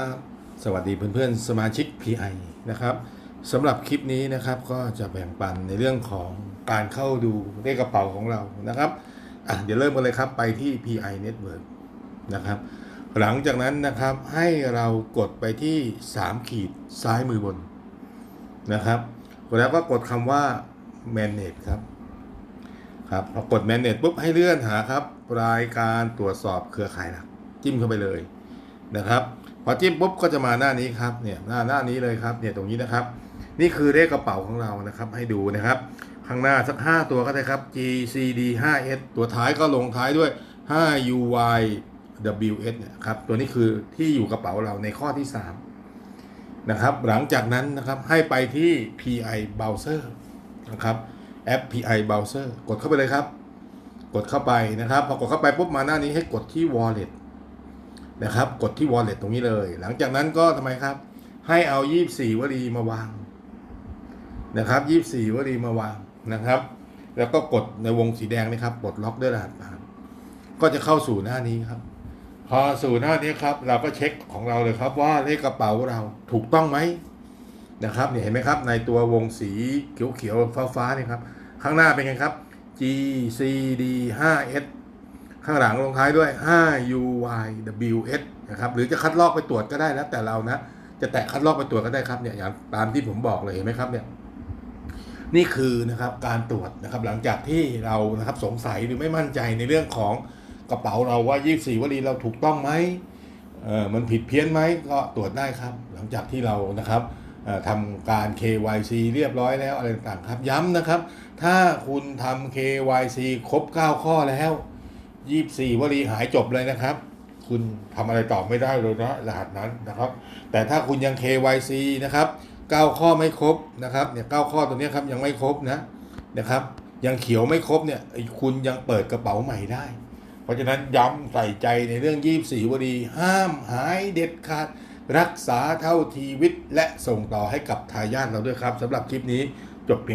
ครับสวัสดีเพื่อนๆ สมาชิก PI นะครับสำหรับคลิปนี้นะครับก็จะแบ่งปันในเรื่องของการเข้าดูเลขกระเป๋าของเรานะครับอะเดี๋ยวเริ่มกันเลยครับไปที่ PI Network นะครับ หลังจากนั้นนะครับให้เรากดไปที่ 3 ขีดซ้ายมือบนนะครับ แล้วก็กดคำว่า Manage ครับครับพอกด Manage ปุ๊บให้เลื่อนหาครับ รายการตรวจสอบเครือข่ายหลักจิ้มเข้าไปเลยนะครับ พอจิ้มปุ๊บก็จะมาหน้านี้ครับเนี่ยหน้าหน้านี้เลยครับเนี่ยตรงนี้นะครับ นี่คือเลขกระเป๋าของเรานะครับ ให้ดูนะครับ ข้างหน้าสัก 5 ตัวก็ได้ครับ GCD 5S ตัวท้ายก็ลงท้ายด้วย 5UY WS เนี่ยครับตัวนี้คือที่อยู่กระเป๋าเราในข้อที่ 3 นะครับ หลังจากนั้นนะครับให้ไปที่ PI Browser นะครับแอป PI Browser กดเข้าไปเลยครับ กดเข้าไปนะครับ พอกดเข้าไปปุ๊บมาหน้านี้ให้กดที่ Wallet นะครับ กดที่ wallet ตรงนี้เลย หลังจากนั้นก็ทำไมครับ ให้เอา 24 วลีมาวางนะครับ 24 วลีมาวางนะครับ แล้วก็กดในวงสีแดงนะครับปลดล็อกด้วยรหัสผ่านก็จะเข้าสู่หน้านี้ครับ พอสู่หน้านี้ครับ เราก็เช็คของเราเลยครับว่าเลขกระเป๋าเราถูกต้องไหมนะครับเนี่ยเห็นไหมครับ ในตัววงสีเขียวๆฟ้าๆเนี่ยครับ ข้างหน้าเป็นไงครับ G C D 5 S ข้างหลังลงท้ายด้วย 5UYWS นะครับหรือจะคัดลอกไปตรวจก็ได้แล้วแต่เรานะ จะแตะคัดลอกไปตรวจก็ได้ครับเนี่ยอย่างตามที่ผมบอกเลยเห็นไหมครับเนี่ยนี่คือนะครับการตรวจนะครับหลังจากที่เรานะครับสงสัยหรือไม่มั่นใจในเรื่องของกระเป๋าเราว่า 24วลีเราถูกต้องไหมเออมันผิดเพี้ยนไหมก็ตรวจได้ครับ หลังจากที่เรานะครับอ่อทำการ KYC เรียบร้อยแล้วอะไรต่างๆครับ ย้ำนะครับ ถ้าคุณทำ KYC ครบ 9 ข้อแล้ว ยี่สี่วลีหายจบเลยนะครับ คุณทำอะไรต่อไม่ได้เลยนะรหัสนั้นนะครับ แต่ถ้าคุณยัง KYC นะครับเก้าข้อไม่ครบนะครับเนี่ยเก้าข้อตัวนี้ครับยังไม่ครบนะนะครับ ยังเขียวไม่ครบเนี่ยคุณยังเปิดกระเป๋าใหม่ได้ เพราะฉะนั้นย้ำใส่ใจในเรื่องยี่สี่วลีห้ามหายเด็ดขาดรักษาเท่าทีวิตและส่งต่อให้กับทายาทเราด้วยครับสำหรับคลิปนี้จบเพียง